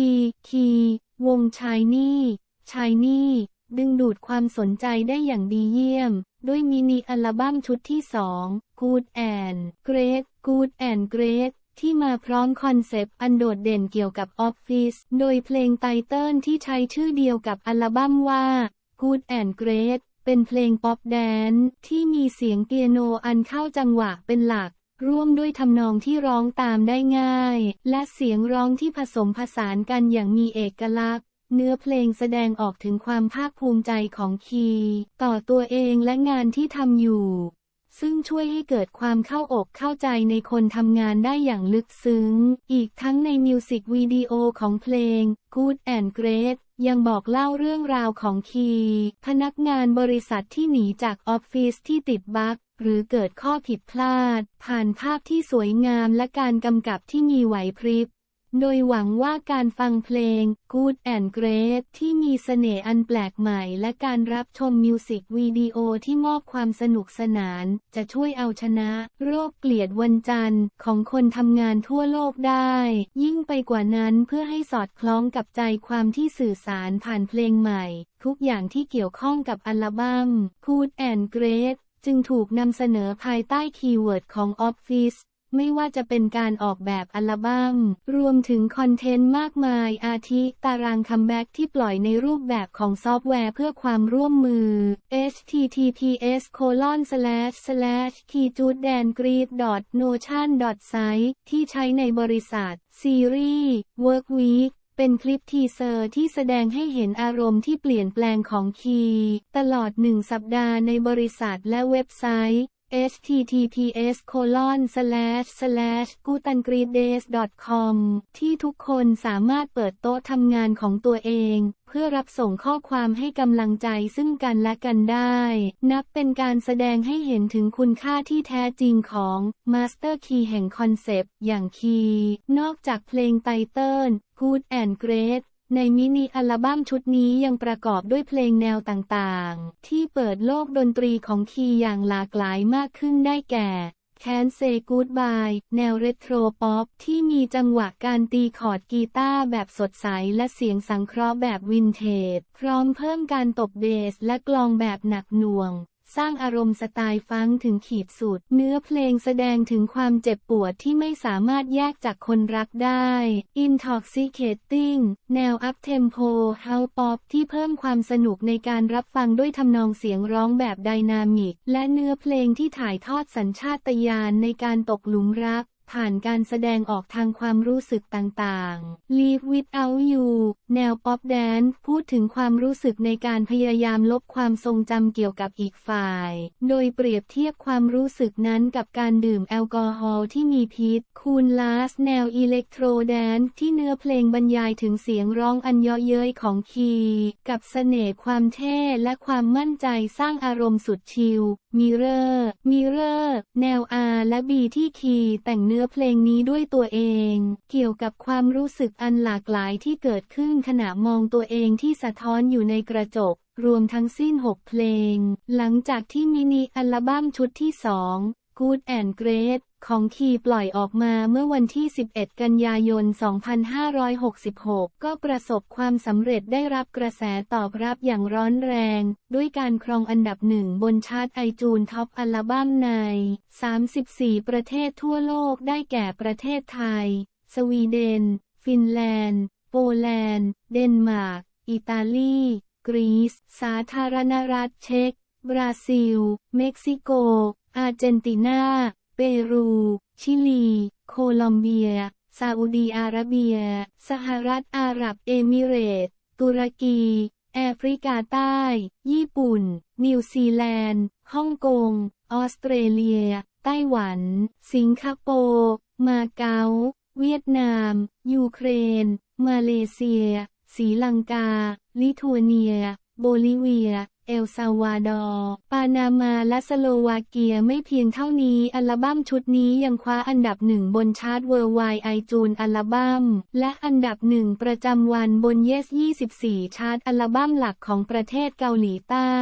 คีคี วงชายนี่ชายนี่ดึงดูดความสนใจได้อย่างดีเยี่ยม ด้วยมินิอัลบั้มชุดที่2 Good and Great Good and Great ที่มาพร้อมคอนเซปต์อันโดดเด่นเกี่ยวกับออฟฟิศโดยเพลงไตเติลที่ใช้ชื่อเดียวกับอัลบั้มว่า Good and Great เป็นเพลงป๊อปแดนที่มีเสียงเปียโนอันเข้าจังหวะเป็นหลัก ร่วมด้วยทำนองที่ร้องตามได้ง่าย และเสียงร้องที่ผสมผสานกันอย่างมีเอกลักษณ์ เนื้อเพลงแสดงออกถึงความภาคภูมิใจของคีต่อตัวเองและงานที่ทำอยู่ ซึ่งช่วยให้เกิดความเข้าอกเข้าใจในคนทำงานได้อย่างลึกซึ้ง อีกทั้งในมิวสิกวิดีโอของเพลง Good and Great ยังบอกเล่าเรื่องราวของคี พนักงานบริษัทที่หนีจากออฟฟิศที่ติดบั๊ก หรือเกิดข้อผิดพลาด ผ่านภาพที่สวยงามและการกำกับที่มีไหวพริบ โดยหวังว่าการฟังเพลง Good and Great ที่มีเสน่ห์อันแปลกใหม่ และการรับชมมิวสิกวิดีโอที่มอบความสนุกสนาน จะช่วยเอาชนะโรคเกลียดวันจันทร์ของคนทำงานทั่วโลกได้ ยิ่งไปกว่านั้นเพื่อให้สอดคล้องกับใจความที่สื่อสารผ่านเพลงใหม่ ทุกอย่างที่เกี่ยวข้องกับอัลบั้ม Good and Great จึงถูกนำเสนอภายใต้คีย์เวิร์ดของ Office ไม่ว่าจะเป็นการออกแบบอัลบัม้ม รวมถึงคอนเทนต์มากมาย อาทิตารางคัมแบ็กที่ปล่อยในรูปแบบของซอฟต์แวร์เพื่อความร่วมมือ https colon slash slash คีจูดแดนกรีด notion site ที่ใช้ในบริษัท ซีรีส์ Work Week เป็นคลิปทีเซอร์ที่แสดงให้เห็นอารมณ์ที่เปลี่ยนแปลงของคีตลอดหนึ่งสัปดาห์ในบริษัทและเว็บไซต์ https colon slash slash g u t a n g r e d a y s com ที่ทุกคนสามารถเปิดโต๊ะทำงานของตัวเอง เพื่อรับส่งข้อความให้กำลังใจซึ่งกันและกันได้ นับเป็นการแสดงให้เห็นถึงคุณค่าที่แท้จริงของ Master Key แห่งคอนเซปต์อย่างคีนอกจากเพลงไตเติล Good and Great ในมินิอัลบั้มชุดนี้ยังประกอบด้วยเพลงแนวต่างๆ ที่เปิดโลกดนตรีของคีย์อย่างหลากหลายมากขึ้นได้แก่ Can Say Goodbye แนวเรโทรป๊อปที่มีจังหวะการตีคอร์ดกีตาร์แบบสดใสและเสียงสังเคราะห์แบบวินเทจ พร้อมเพิ่มการตบเบสและกลองแบบหนักหน่วง สร้างอารมณ์สไตล์ฟังถึงขีดสุด เนื้อเพลงแสดงถึงความเจ็บปวดที่ไม่สามารถแยกจากคนรักได้ Intoxicating แนว up tempo house pop ที่เพิ่มความสนุกในการรับฟังด้วยทำนองเสียงร้องแบบไดนามิก และเนื้อเพลงที่ถ่ายทอดสัญชาตญาณในการตกหลุมรัก ผ่านการแสดงออกทางความรู้สึกต่างๆ Live Without You แนวป๊อปแดนซ์พูดถึงความรู้สึกในการพยายามลบความทรงจำเกี่ยวกับอีกฝ่าย โดยเปรียบเทียบความรู้สึกนั้นกับการดื่มแอลกอฮอล์ที่มีพิษ คูนลาสแนวอิเล็กโทรแดนซ์ที่เนื้อเพลงบรรยายถึงเสียงร้องอันเยาะเย้ยของคีย์กับเสน่ห์ความเท่และความมั่นใจสร้างอารมณ์สุดชิลมิเรอร์มิเรอร์แนว R และ B ที่คีย์แต่งเนื้อเพลงนี้ด้วยตัวเอง เกี่ยวกับความรู้สึกอันหลากหลายที่เกิดขึ้นขณะมองตัวเองที่สะท้อนอยู่ในกระจก รวมทั้งสิ้น 6 เพลง หลังจากที่มินิอัลบั้มชุดที่2 Good and Great ของคีปล่อยออกมาเมื่อวันที่ 11 กันยายน 2566 ก็ประสบความสำเร็จได้รับกระแสตอบรับอย่างร้อนแรง ด้วยการครองอันดับหนึ่งบนชาร์ตไอจูนท็อปอัลบั้มใน 34 ประเทศทั่วโลกได้แก่ประเทศไทย สวีเดน ฟินแลนด์ โปแลนด์ เดนมาร์ก อิตาลี กรีซ สาธารณรัฐเช็ก บราซิล เม็กซิโก อาร์เจนตินาเปรู ชิลี โคลอมเบีย ซาอุดีอาระเบีย สหรัฐอาหรับเอมิเรต ตุรกี แอฟริกาใต้ ญี่ปุ่น นิวซีแลนด์ ฮ่องกง ออสเตรเลีย ไต้หวัน สิงคโปร์ มาเก๊า เวียดนาม ยูเครน มาเลเซีย ศรีลังกา ลิทัวเนีย โบลิเวีย เอลซาวาดอร์ ปานามาและสโลวาเกียไม่เพียงเท่านี้อัลบั้มชุดนี้ยังคว้าอันดับหนึ่งบนชาร์ตเวอร์ไวไอจูนอัลบั้ม และอันดับหนึ่งประจำวันบนเยส 24 ชาร์ตอัลบั้มหลักของประเทศเกาหลีใต้